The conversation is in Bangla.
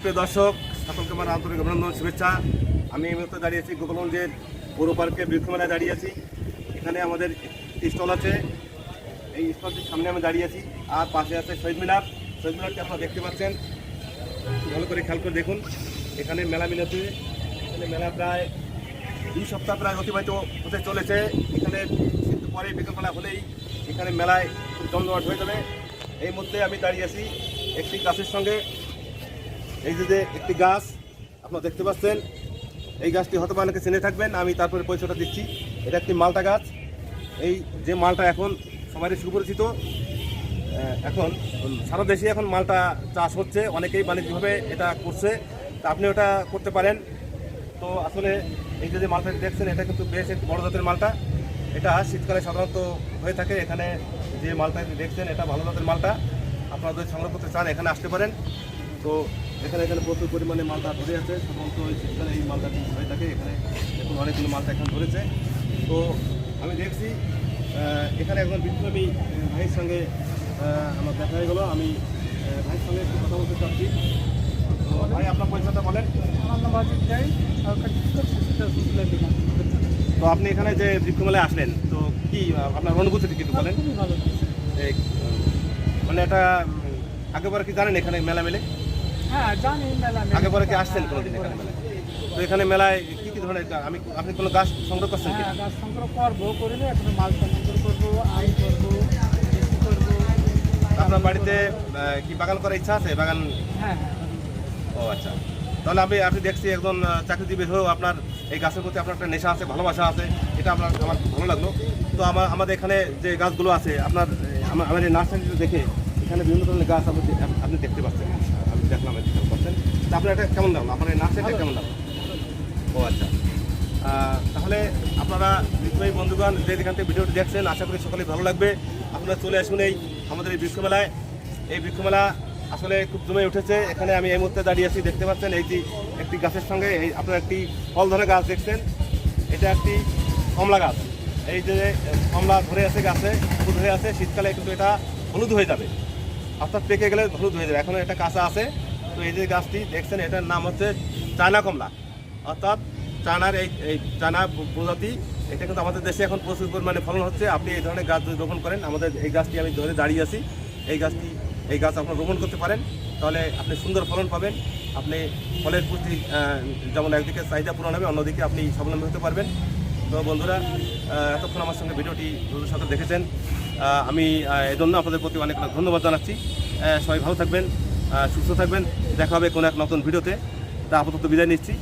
প্রিয় দর্শক, সকলকে আমার আন্তরিক অভিনন্দন, শুভেচ্ছা। আমি এই মুহূর্তে দাঁড়িয়ে আছি গোপালগঞ্জের পৌর পার্কে বৃক্ষমেলায় দাঁড়িয়ে আছি। এখানে আমাদের স্টল আছে। এই স্টলটির সামনে আমি দাঁড়িয়ে আছি। আর পাশে আছে শহীদ মিনার। শহীদ মিনারটি আপনারা দেখতে পাচ্ছেন। ভালো করে খেয়াল করে দেখুন। এখানে মেলা মিলাতে এখানে মেলা প্রায় দুই সপ্তাহ প্রায় অতিবাহিত হতে চলেছে। এখানে কিন্তু পরে বিকেলবেলা হলেই এখানে মেলায় জমজমাট হয়ে যাবে এই মধ্যে আমি দাঁড়িয়ে আছি একটি গাছের সঙ্গে। এই যে একটি গাছ, আপনারা দেখতে পাচ্ছেন, এই গাছটি হয়তো অনেকে চিনে থাকবেন, আমি তারপরে পরিচয়টা দিচ্ছি। এটা একটি মালটা গাছ। এই যে মালটা এখন সবারই সুপরিচিত এখন সারা দেশে এখন মালটা চাষ হচ্ছে, অনেকেই বাণিজ্যিকভাবে এটা করছে। তা আপনি ওটা করতে পারেন। তো আসলে এই যে মালটা দেখছেন, এটা কিন্তু বেশ একটি বড় জাতের মালটা। এটা শীতকালে সাধারণত হয়ে থাকে, এখানে যে মালটা দেখছেন, এটা ভালো জাতের মালটা। আপনারা যদি সংগ্রহ করতে চান, এখানে আসতে পারেন। তো এখানে এখানে প্রচুর পরিমাণে মালটা ধরে আছে সাধারণত শীতকালে এই মালটাটি হয়ে থাকে এখানে এখন অনেকগুলো মালটা এখন ধরেছে। তো আমি দেখছি এখানে একজন বিপ্লবী ভাইয়ের সঙ্গে আমার দেখা হয়ে গেলো। আমি ভাইয়ের সঙ্গে একটু কথা বলতে চাচ্ছি। তো ভাই আপনার পরিচয়টা বলেন। আমার নাম অজিত তো আপনি এখানে যে বৃক্ষমেলায় আসলেন তো কি আপনার অনুভূতিটি কিন্তু বলেন? মানে এটা আগেবার কি জানেন এখানে মেলা মেলে হ্যাঁ মেলা। আগেবারে কি আসছেন কোনোদিন এখানে মেলায়? তো এখানে মেলায় কি কি ধরনের আমি আপনি কোনো গাছ সংগ্রহ করছেন কি? হ্যাঁ গাছ সংগ্রহ করব করলে এখন মাল সংগ্রহ করব আম করব আপনার বাড়িতে কি বাগান করার ইচ্ছা আছে? বাগান হ্যাঁ হ্যাঁ। ও আচ্ছা। তাহলে আমি আপনি দেখছি একজন চাকরিজীবী হয়েও আপনার এই গাছের প্রতি আপনার একটা নেশা আছে ভালোবাসা আছে। এটা আপনার আমার ভালো লাগল। তো আমার আমাদের এখানে যে গাছগুলো আছে আপনার আমার এই নার্সারিটা দেখে এখানে বিভিন্ন ধরনের গাছ আপনি আপনি দেখতে পাচ্ছেন। দেখলাম পাচ্ছেন তো আপনার এটা কেমন লাগল? আপনার এই কেমন লাগল? ও আচ্ছা। তাহলে আপনারা বিক্রয়ী বন্ধুগণ যে যেখান থেকে ভিডিওটি দেখছেন আশা করি সকলেই ভালো লাগবে। আপনারা চলে আসুন এই আমাদের এই বৃক্ষমেলায়। এই বৃক্ষমেলা আসলে খুব জমে উঠেছে। এখানে আমি এই মুহূর্তে দাঁড়িয়ে আছি দেখতে পাচ্ছেন এই যে একটি গাছের সঙ্গে এই আপনারা একটি ফল ধরে গাছ দেখছেন। এটা একটি কমলা গাছ। এই যে কমলা ধরে আছে গাছে হয়ে আছে শীতকালে কিন্তু এটা হলুদ হয়ে যাবে। অর্থাৎ পেকে গেলে হলুদ হয়ে যাবে। এখনও এটা কাঁচা আছে। তো এই যে গাছটি দেখছেন এটার নাম হচ্ছে চায়না কমলা। অর্থাৎ চায়নার এই এই চায়না প্রজাতি এটা কিন্তু আমাদের দেশে এখন প্রচুর পরিমাণে ফলন হচ্ছে। আপনি এই ধরনের গাছ যদি রোপণ করেন আমাদের এই গাছটি আমি ধরে দাঁড়িয়ে আছি। এই গাছটি এই গাছ আপনার রোপণ করতে পারেন। তাহলে আপনি সুন্দর ফলন পাবেন। আপনি ফলের আহ, যেমন একদিকে চাহিদা পূরণ হবে অন্যদিকে আপনি স্বাবলম্বী হতে পারবেন। তো বন্ধুরা এতক্ষণ আমার সঙ্গে ভিডিওটি বন্ধুর সাথে দেখেছেন। আমি এজন্য আপনাদের প্রতি অনেক অনেক ধন্যবাদ জানাচ্ছি। সবাই ভালো থাকবেন সুস্থ থাকবেন। দেখা হবে কোনো এক নতুন ভিডিওতে। তা আপাতত বিদায় নিচ্ছি।